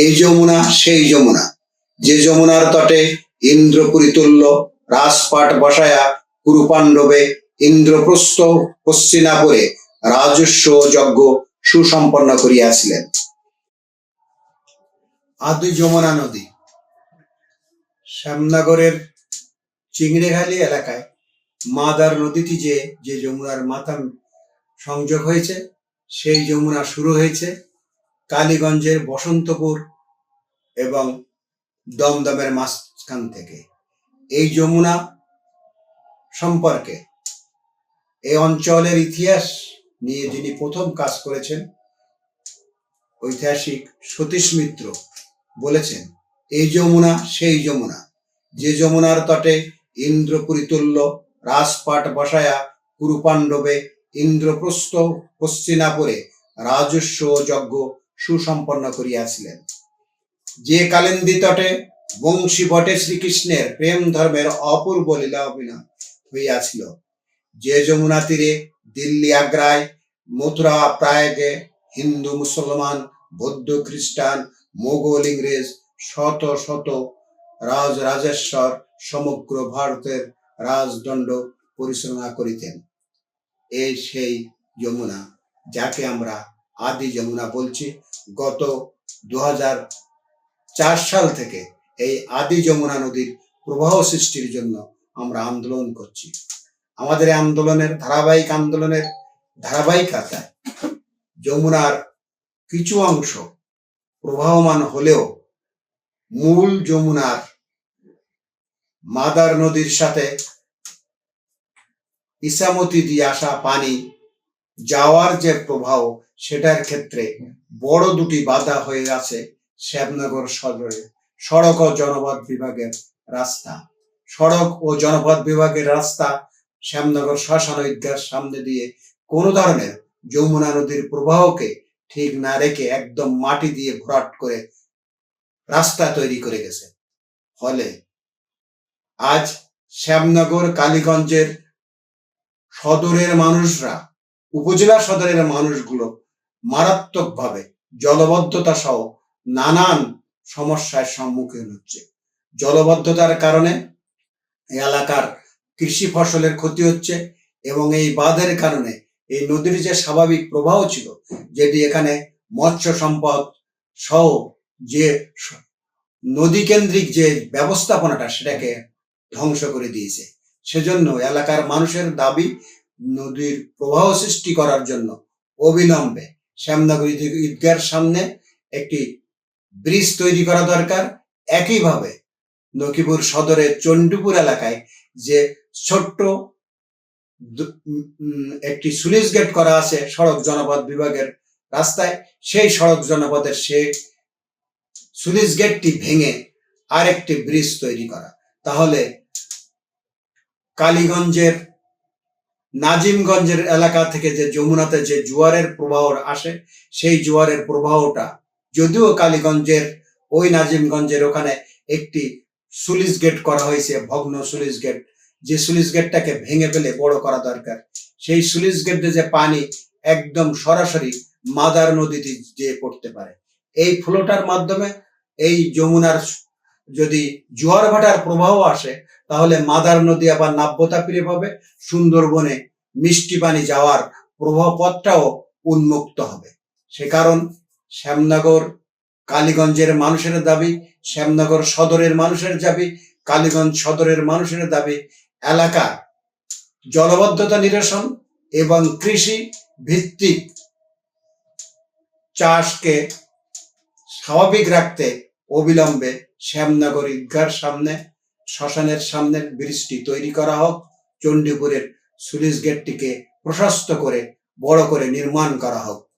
এই যমুনা, সেই যমুনা। যে যমুনার তটে ইন্দ্রপুরী তুল্য রাজপাট বসায়া কুরুপাণ্ডবে ইন্দ্রপ্রস্থ পশ্চিনাপুরে রাজস্ব যজ্ঞ সুসম্পন্ন করিয়াছিলেন। আদি যমুনা নদী। শ্যামনগরের চিংড়েখালি এলাকায় মাদার নদীটি যে যে যমুনার মাথা সংযোগ হয়েছে, সেই যমুনা শুরু হয়েছে। কালীগঞ্জের বসন্তপুর এবং দমদমের মাঝখান থেকে। এই যমুনা সম্পর্কে এই অঞ্চলের ইতিহাস নিয়ে যিনি প্রথম কাজ করেছেন, ঐতিহাসিক সতীশ মিত্র বলেছেন, এই যমুনা সেই যমুনা। যে যমুনার তটে ইন্দ্রপুরী তুল্য, রাজপাট বসায়া কুরুপাণ্ডবে ইন্দ্রপ্রস্থ পশ্চিনাপুরে রাজস্ব যজ্ঞ সুসম্পন্ন করিয়াছিলেন। যে কালিন্দী তটে বংশী বটে শ্রীকৃষ্ণের প্রেম ধর্মের অপূর্ব লীলা অভিনয় হইয়াছিল। যে যমুনা তীরে দিল্লি আগ্রায় মথুরা প্রায়গে হিন্দু, মুসলমান, বৌদ্ধ, খ্রিস্টান, মোগল, ইংরেজ, শত শত রাজ রাজেশ্বর সমগ্র ভারতের রাজদণ্ড পরিচালনা করিতেন। এই সেই যমুনা যাকে আমরা আদি যমুনা বলছি, গত দু সাল থেকে এই আদি যমুনা নদীর প্রবাহ সৃষ্টির জন্য আমরা আন্দোলন করছি। আমাদের আন্দোলনের ধারাবাহিক আন্দোলনের ধারাবাহিকতায় যমুনার কিছু অংশ প্রবাহমান হলেও মূল যমুনার মাদার নদীর সাথে ইসামতি দিয়ে আসা পানি যাওয়ার যে প্রবাহ সেটার ক্ষেত্রে বড় দুটি বাধা হয়ে আছে শ্যামনগর সদরে। সড়ক ও জনপথ বিভাগের রাস্তা। সড়ক ও জনপথ বিভাগের রাস্তা শ্যামনগর শ্মশান ঈদগার সামনে দিয়ে কোনো ধরনের যমুনা নদীর প্রবাহকে ঠিক না রেখে একদম মাটি দিয়ে ভরাট করে রাস্তা তৈরি করে গেছে। ফলে আজ শ্যামনগর, কালীগঞ্জের সদরের মানুষরা উপজেলা সদরের মানুষগুলো মারাত্মকভাবে জলবদ্ধতা সহ নানান সমস্যার সম্মুখীন হচ্ছে। জলবদ্ধতার কারণে এলাকার কৃষি ফসলের ক্ষতি হচ্ছে এবং এই বাঁধের কারণে এই নদীর যে স্বাভাবিক প্রবাহ ছিল, যেটি এখানে মৎস্য সম্পদ সহ যে নদী কেন্দ্রিক যে ব্যবস্থাপনাটা সেটাকে ধ্বংস করে দিয়েছে। সেজন্য এলাকার মানুষের দাবি নদীর প্রবাহ সৃষ্টি করার জন্য অবিলম্বে শ্যামনগর ঈদ- ঈদগার সামনে একটি ব্রিজ তৈরি করা দরকার। একইভাবে নকিপুর সদরের চণ্ডীপুর এলাকায় যে ছোট্ট একটি সুইচ গেট করা আছে সড়ক জনপদ বিভাগের রাস্তায়, সেই সড়ক জনপথের সেই সুইচ গেটটি ভেঙে আরেকটি ব্রিজ তৈরি করা। তাহলে কালীগঞ্জের নাজিমগঞ্জের এলাকা থেকে যে যমুনাতে যে জোয়ারের প্রবাহ আসে, সেই জোয়ারের প্রবাহটা যদিও কালীগঞ্জের, ওই নাজিমগঞ্জের ওখানে একটি সুলিশ গেট করা হয়েছে, ভগ্ন সুলিশ গেট। যে সুলিশ গেটটাকে ভেঙে ফেলে বড় করা দরকার। সেই সুলিশ গেটে যে পানি একদম সরাসরি মাদার নদীতে যে পড়তে পারে। এই ফ্লোটার মাধ্যমে এই যমুনার যদি জোয়ার ভাটার প্রবাহ আসে, তাহলে মাদার নদী আবার নাব্যতা ফিরে পাবে, সুন্দরবনে মিষ্টি পানি যাওয়ার প্রবাহ পথটাও উন্মুক্ত হবে। সে কারণ শ্যামনগর কালীগঞ্জের মানুষের দাবি, শ্যামনগর সদরের মানুষের দাবি, কালীগঞ্জ সদরের মানুষের দাবি, এলাকা জলবদ্ধতা নিরসন এবং কৃষি ভিত্তিক চাষকে স্বাভাবিক রাখতে অবিলম্বে শ্যামনগর ঈদগার সামনে, শ্মশানের সামনের ব্রিজটি তৈরি করা হোক, চণ্ডীপুরের সুলিশ গেটটিকে প্রশস্ত করে, বড় করে নির্মাণ করা হোক।